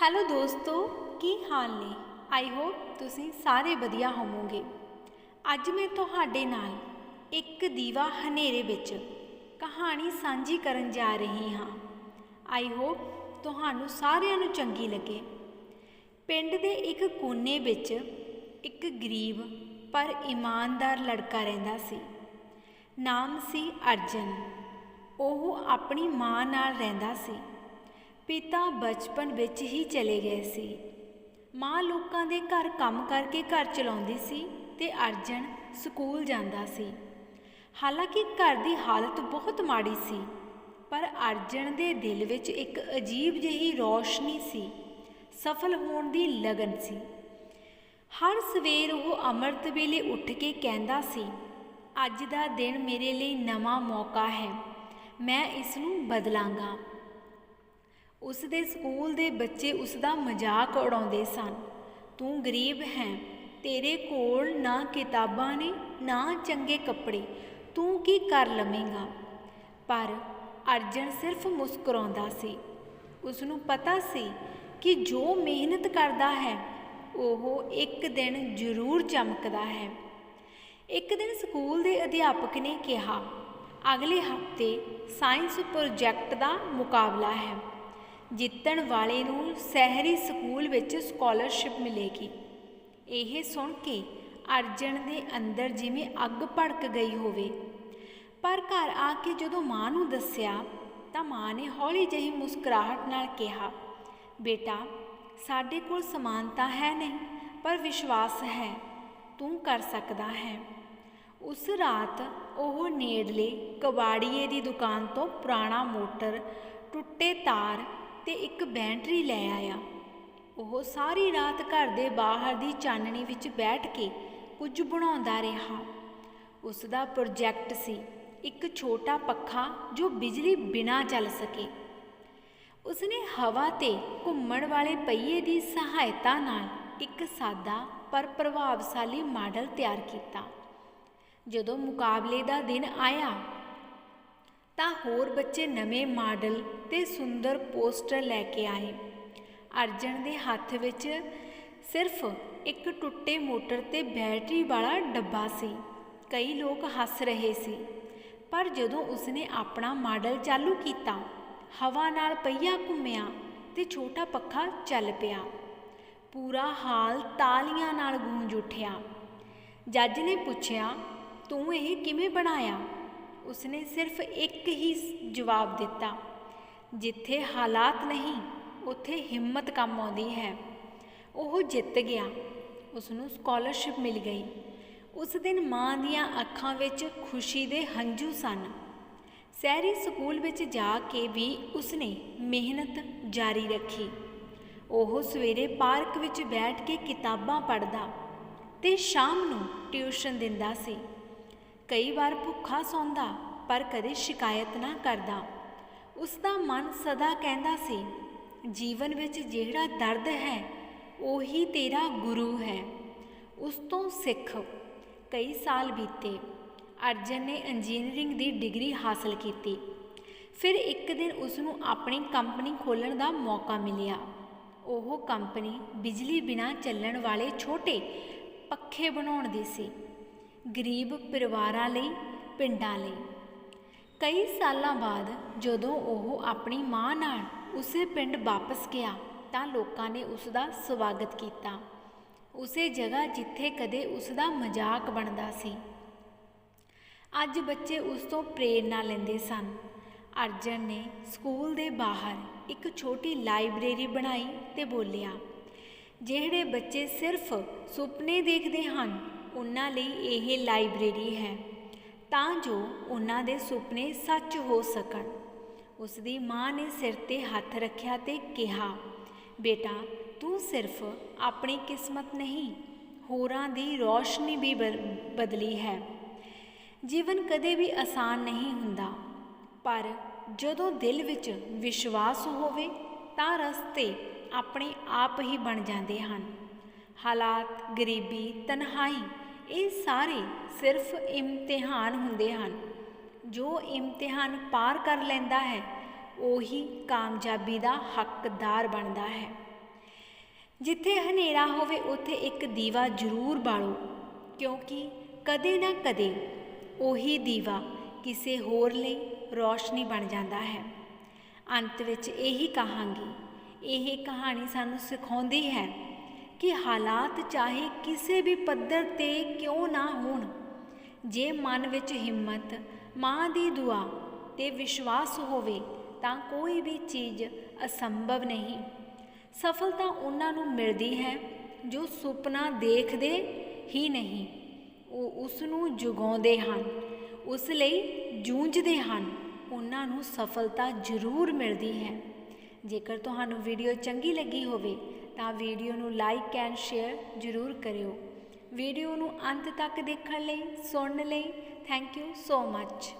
Hello ਦੋਸਤੋ, ਕੀ ਹਾਲ ਨੇ? I hope ਤੁਸੀਂ ਸਾਰੇ ਵਧੀਆ ਹੋਵੋਗੇ। ਅੱਜ ਮੈਂ ਤੁਹਾਡੇ ਨਾਲ ਇੱਕ ਦੀਵਾ ਹਨੇਰੇ ਵਿੱਚ ਕਹਾਣੀ ਸਾਂਝੀ ਕਰਨ ਜਾ ਰਹੀ ਹਾਂ। ਆਈ ਹੋਪ ਤੁਹਾਨੂੰ ਸਾਰਿਆਂ ਨੂੰ ਚੰਗੀ ਲੱਗੇ। ਪਿੰਡ ਦੇ ਇੱਕ ਕੋਨੇ ਵਿੱਚ ਇੱਕ ਗਰੀਬ ਪਰ ਇਮਾਨਦਾਰ ਲੜਕਾ ਰਹਿੰਦਾ ਸੀ। ਨਾਮ ਸੀ ਅਰਜਨ। ਉਹ ਆਪਣੀ ਮਾਂ ਨਾਲ ਰਹਿੰਦਾ ਸੀ। ਪਿਤਾ ਬਚਪਨ ਵਿੱਚ ਹੀ ਚਲੇ ਗਏ ਸੀ। ਮਾਂ ਲੋਕਾਂ ਦੇ ਘਰ ਕੰਮ ਕਰਕੇ ਘਰ ਚਲਾਉਂਦੀ ਸੀ ਤੇ ਅਰਜਨ ਸਕੂਲ ਜਾਂਦਾ ਸੀ। ਹਾਲਾਂਕਿ ਘਰ ਦੀ ਹਾਲਤ ਬਹੁਤ ਮਾੜੀ ਸੀ, ਪਰ ਅਰਜਨ ਦੇ ਦਿਲ ਵਿੱਚ ਇੱਕ ਅਜੀਬ ਜਿਹੀ ਰੌਸ਼ਨੀ ਸੀ, ਸਫਲ ਹੋਣ ਦੀ ਲਗਨ ਸੀ। ਹਰ ਸਵੇਰ ਉਹ ਅੰਮ੍ਰਿਤ ਵੇਲੇ ਉੱਠ ਕੇ ਕਹਿੰਦਾ ਸੀ, ਅੱਜ ਦਾ ਦਿਨ ਮੇਰੇ ਲਈ ਨਵਾਂ ਮੌਕਾ ਹੈ, ਮੈਂ ਇਸ ਨੂੰ ਬਦਲਾਂਗਾ। ਉਸ ਦੇ ਸਕੂਲ ਦੇ ਬੱਚੇ ਉਸ ਦਾ ਮਜ਼ਾਕ ਉਡਾਉਂਦੇ ਸਨ। ਤੂੰ ਗਰੀਬ ਹੈ, ਤੇਰੇ ਕੋਲ ਨਾ ਕਿਤਾਬਾਂ ਨੇ, ਨਾ ਚੰਗੇ ਕੱਪੜੇ। ਤੂੰ ਕੀ ਕਰ ਲਵੇਂਗਾ? ਪਰ ਅਰਜਨ ਸਿਰਫ ਮੁਸਕਰਾਉਂਦਾ ਸੀ। ਉਸ ਨੂੰ ਪਤਾ ਸੀ ਕਿ ਜੋ ਮਿਹਨਤ ਕਰਦਾ ਹੈ, ਉਹ ਇੱਕ ਦਿਨ ਜ਼ਰੂਰ ਚਮਕਦਾ ਹੈ। ਇੱਕ ਦਿਨ ਸਕੂਲ ਦੇ ਅਧਿਆਪਕ ਨੇ ਕਿਹਾ, ਅਗਲੇ ਹਫ਼ਤੇ ਸਾਇੰਸ ਪ੍ਰੋਜੈਕਟ ਦਾ ਮੁਕਾਬਲਾ ਹੈ। ਜਿੱਤਣ ਵਾਲੇ ਨੂੰ ਸ਼ਹਿਰੀ ਸਕੂਲ ਵਿੱਚ ਸਕਾਲਰਸ਼ਿਪ ਮਿਲੇਗੀ। ਇਹ ਸੁਣ ਕੇ ਅਰਜਨ ਦੇ ਅੰਦਰ ਜਿਵੇਂ ਅੱਗ ਭੜਕ ਗਈ ਹੋਵੇ। ਪਰ ਘਰ ਆ ਕੇ ਜਦੋਂ ਮਾਂ ਨੂੰ ਦੱਸਿਆ, ਤਾਂ ਮਾਂ ਨੇ ਹੌਲੀ ਜਿਹੀ ਮੁਸਕਰਾਹਟ ਨਾਲ ਕਿਹਾ, ਬੇਟਾ, ਸਾਡੇ ਕੋਲ ਸਮਾਨਤਾ ਹੈ ਨਹੀਂ, ਪਰ ਵਿਸ਼ਵਾਸ ਹੈ, ਤੂੰ ਕਰ ਸਕਦਾ ਹੈ। ਉਸ ਰਾਤ ਉਹ ਨੇੜਲੇ ਕਬਾੜੀਏ ਦੀ ਦੁਕਾਨ ਤੋਂ ਪੁਰਾਣਾ ਮੋਟਰ, ਟੁੱਟੇ ਤਾਰ ਤੇ ਇੱਕ ਬੈਟਰੀ ਲੈ ਆਇਆ। ਉਹ ਸਾਰੀ ਰਾਤ ਘਰ ਦੇ ਬਾਹਰ ਦੀ ਚਾਨਣੀ ਵਿੱਚ ਬੈਠ ਕੇ ਕੁਝ ਬਣਾਉਂਦਾ ਰਿਹਾ। ਉਸ ਦਾ ਪ੍ਰੋਜੈਕਟ ਸੀ ਇੱਕ ਛੋਟਾ ਪੱਖਾ ਜੋ ਬਿਜਲੀ ਬਿਨਾਂ ਚੱਲ ਸਕੇ। ਉਸਨੇ ਹਵਾ ਤੇ ਘੁੰਮਣ ਵਾਲੇ ਪਹੀਏ ਦੀ ਸਹਾਇਤਾ ਨਾਲ ਇੱਕ ਸਾਦਾ ਪਰ ਪ੍ਰਭਾਵਸ਼ਾਲੀ ਮਾਡਲ ਤਿਆਰ ਕੀਤਾ। ਜਦੋਂ ਮੁਕਾਬਲੇ ਦਾ ਦਿਨ ਆਇਆ ਤਾਂ ਹੋਰ ਬੱਚੇ ਨਵੇਂ ਮਾਡਲ ਤੇ ਸੁੰਦਰ ਪੋਸਟਰ ਲੈ ਕੇ ਆਏ। ਅਰਜਨ ਦੇ ਹੱਥ ਵਿੱਚ ਸਿਰਫ ਇੱਕ ਟੁੱਟੇ ਮੋਟਰ ਤੇ ਬੈਟਰੀ ਵਾਲਾ ਡੱਬਾ ਸੀ। ਕਈ ਲੋਕ ਹੱਸ ਰਹੇ ਸੀ, ਪਰ ਜਦੋਂ ਉਸਨੇ ਆਪਣਾ ਮਾਡਲ ਚਾਲੂ ਕੀਤਾ, ਹਵਾ ਨਾਲ ਪਹੀਆ ਘੁੰਮਿਆ ਤੇ ਛੋਟਾ ਪੱਖਾ ਚੱਲ ਪਿਆ। ਪੂਰਾ ਹਾਲ ਤਾਲੀਆਂ ਨਾਲ ਗੂੰਜ ਉੱਠਿਆ। ਜੱਜ ਨੇ ਪੁੱਛਿਆ, ਤੂੰ ਇਹ ਕਿਵੇਂ ਬਣਾਇਆ? ਉਸਨੇ ਸਿਰਫ ਇੱਕ ਹੀ ਜਵਾਬ ਦਿੱਤਾ ਜਿੱਥੇ ਹਾਲਾਤ ਨਹੀਂ ਉੱਥੇ ਹਿੰਮਤ ਕੰਮ ਆਉਂਦੀ ਹੈ ਉਹ ਜਿੱਤ ਗਿਆ ਉਸ ਨੂੰ ਸਕਾਲਰਸ਼ਿਪ ਮਿਲ ਗਈ ਉਸ ਦਿਨ ਮਾਂ ਦੀਆਂ ਅੱਖਾਂ ਵਿੱਚ ਖੁਸ਼ੀ ਦੇ ਹੰਝੂ ਸਨ ਸ਼ਹਿਰੀ ਸਕੂਲ ਵਿੱਚ ਜਾ ਕੇ ਵੀ ਉਸਨੇ ਮਿਹਨਤ ਜਾਰੀ ਰੱਖੀ ਉਹ ਸਵੇਰੇ ਪਾਰਕ ਵਿੱਚ ਬੈਠ ਕੇ ਕਿਤਾਬਾਂ ਪੜ੍ਹਦਾ ਤੇ ਸ਼ਾਮ ਨੂੰ ਟਿਊਸ਼ਨ ਦਿੰਦਾ ਸੀ ਕਈ ਵਾਰ ਭੁੱਖਾ ਸੌਂਦਾ, ਪਰ ਕਦੇ ਸ਼ਿਕਾਇਤ ਨਾ ਕਰਦਾ। ਉਸ ਦਾ ਮਨ ਸਦਾ ਕਹਿੰਦਾ ਸੀ, ਜੀਵਨ ਵਿੱਚ ਜਿਹੜਾ ਦਰਦ ਹੈ, ਉਹੀ ਤੇਰਾ ਗੁਰੂ ਹੈ। ਉਸ ਤੋਂ ਸਿੱਖ ਕਈ ਸਾਲ ਬੀਤੇ। ਅਰਜਨ ਨੇ ਇੰਜੀਨੀਅਰਿੰਗ ਦੀ ਡਿਗਰੀ ਹਾਸਲ ਕੀਤੀ। ਫਿਰ ਇੱਕ ਦਿਨ ਉਸ ਨੂੰ ਆਪਣੀ ਕੰਪਨੀ ਖੋਲ੍ਹਣ ਦਾ ਮੌਕਾ ਮਿਲਿਆ। ਉਹ ਕੰਪਨੀ ਬਿਜਲੀ ਬਿਨਾ ਚੱਲਣ ਵਾਲੇ ਛੋਟੇ ਪੱਖੇ ਬਣਾਉਣ ਦੀ ਸੀ। ਗਰੀਬ ਪਰਿਵਾਰਾਂ ਲਈ, ਪਿੰਡਾਂ ਲਈ। ਕਈ ਸਾਲਾਂ ਬਾਅਦ ਜਦੋਂ ਉਹ ਆਪਣੀ ਮਾਂ ਨਾਲ ਉਸੇ ਪਿੰਡ ਵਾਪਸ ਗਿਆ ਤਾਂ ਲੋਕਾਂ ਨੇ ਉਸ ਦਾ ਸਵਾਗਤ ਕੀਤਾ। ਉਸੇ ਜਗ੍ਹਾ ਜਿੱਥੇ ਕਦੇ ਉਸ ਦਾ ਮਜ਼ਾਕ ਬਣਦਾ ਸੀ। ਅੱਜ ਬੱਚੇ ਉਸ ਤੋਂ ਪ੍ਰੇਰਣਾ ਲੈਂਦੇ ਸਨ। ਅਰਜਨ ਨੇ ਸਕੂਲ ਦੇ ਬਾਹਰ ਇੱਕ ਛੋਟੀ ਲਾਇਬ੍ਰੇਰੀ ਬਣਾਈ ਤੇ ਬੋਲਿਆ, ਜਿਹੜੇ ਬੱਚੇ ਸਿਰਫ ਸੁਪਨੇ ਦੇਖਦੇ ਹਨ ਉਹਨਾਂ ਲਈ ਇਹ ਲਾਇਬ੍ਰੇਰੀ ਹੈ, ਤਾਂ ਜੋ ਉਹਨਾਂ ਦੇ ਸੁਪਨੇ ਸੱਚ ਹੋ ਸਕਣ। ਉਸ ਦੀ ਮਾਂ ਨੇ ਸਿਰ ਤੇ ਹੱਥ ਰੱਖਿਆ ਤੇ ਕਿਹਾ, ਬੇਟਾ, ਤੂੰ ਸਿਰਫ ਆਪਣੀ ਕਿਸਮਤ ਨਹੀਂ, ਹੋਰਾਂ ਦੀ ਰੌਸ਼ਨੀ ਵੀ ਬਦਲੀ ਹੈ। ਜੀਵਨ ਕਦੇ ਵੀ ਆਸਾਨ ਨਹੀਂ ਹੁੰਦਾ, ਪਰ ਜਦੋਂ ਦਿਲ ਵਿੱਚ ਵਿਸ਼ਵਾਸ ਹੋਵੇ, ਤਾਂ ਰਸਤੇ ਆਪਣੇ ਆਪ ਹੀ ਬਣ ਜਾਂਦੇ ਹਨ। ਹਾਲਾਤ, ਗਰੀਬੀ, ਤਨਹਾਈ, ਇਹ ਸਾਰੇ ਸਿਰਫ ਇਮਤਿਹਾਨ ਹੁੰਦੇ ਹਨ। ਜੋ ਇਮਤਿਹਾਨ ਪਾਰ ਕਰ ਲੈਂਦਾ ਹੈ, ਉਹੀ ਕਾਮਯਾਬੀ ਦਾ ਹੱਕਦਾਰ ਬਣਦਾ ਹੈ। ਜਿੱਥੇ ਹਨੇਰਾ ਹੋਵੇ, ਉੱਥੇ ਇੱਕ ਦੀਵਾ ਜ਼ਰੂਰ ਬਾਲੋ, ਕਿਉਂਕਿ ਕਦੇ ਨਾ ਕਦੇ ਉਹੀ ਦੀਵਾ ਕਿਸੇ ਹੋਰ ਲਈ ਰੋਸ਼ਨੀ ਬਣ ਜਾਂਦਾ ਹੈ। ਅੰਤ ਵਿੱਚ ਇਹੀ ਕਹਾਂਗੀ, ਇਹ ਕਹਾਣੀ ਸਾਨੂੰ ਸਿਖਾਉਂਦੀ ਹੈ ਕਿ ਹਾਲਾਤ ਚਾਹੇ ਕਿਸੇ ਵੀ ਪੱਧਰ ਤੇ ਕਿਉਂ ਨਾ ਹੋਣ। ਜੇ ਮਨ ਵਿੱਚ ਹਿੰਮਤ, ਮਾਂ ਦੀ ਦੁਆ ਤੇ ਵਿਸ਼ਵਾਸ ਹੋਵੇ, ਤਾਂ ਕੋਈ ਵੀ ਚੀਜ਼ ਅਸੰਭਵ ਨਹੀਂ। ਸਫਲਤਾ ਉਹਨਾਂ ਨੂੰ ਮਿਲਦੀ ਹੈ, ਜੋ ਸੁਪਨਾ ਦੇਖਦੇ ਹੀ ਨਹੀਂ। ਉਹ ਉਸ ਨੂੰ ਜਗਾਉਂਦੇ ਹਨ, ਉਸ ਲਈ ਜੂਝਦੇ ਹਨ। ਉਹਨਾਂ ਨੂੰ ਸਫਲਤਾ ਜ਼ਰੂਰ ਮਿਲਦੀ ਹੈ। ਜੇਕਰ ਤੁਹਾਨੂੰ ਵੀਡੀਓ ਚੰਗੀ ਲੱਗੀ ਹੋਵੇ ਤਾਂ ਵੀਡੀਓ ਨੂੰ ਲਾਈਕ ਐਂਡ ਸ਼ੇਅਰ ਜ਼ਰੂਰ ਕਰਿਓ। ਵੀਡੀਓ ਨੂੰ ਅੰਤ ਤੱਕ ਦੇਖਣ ਲਈ, ਸੁਣਨ ਲਈ ਥੈਂਕ ਯੂ ਸੋ ਮੱਚ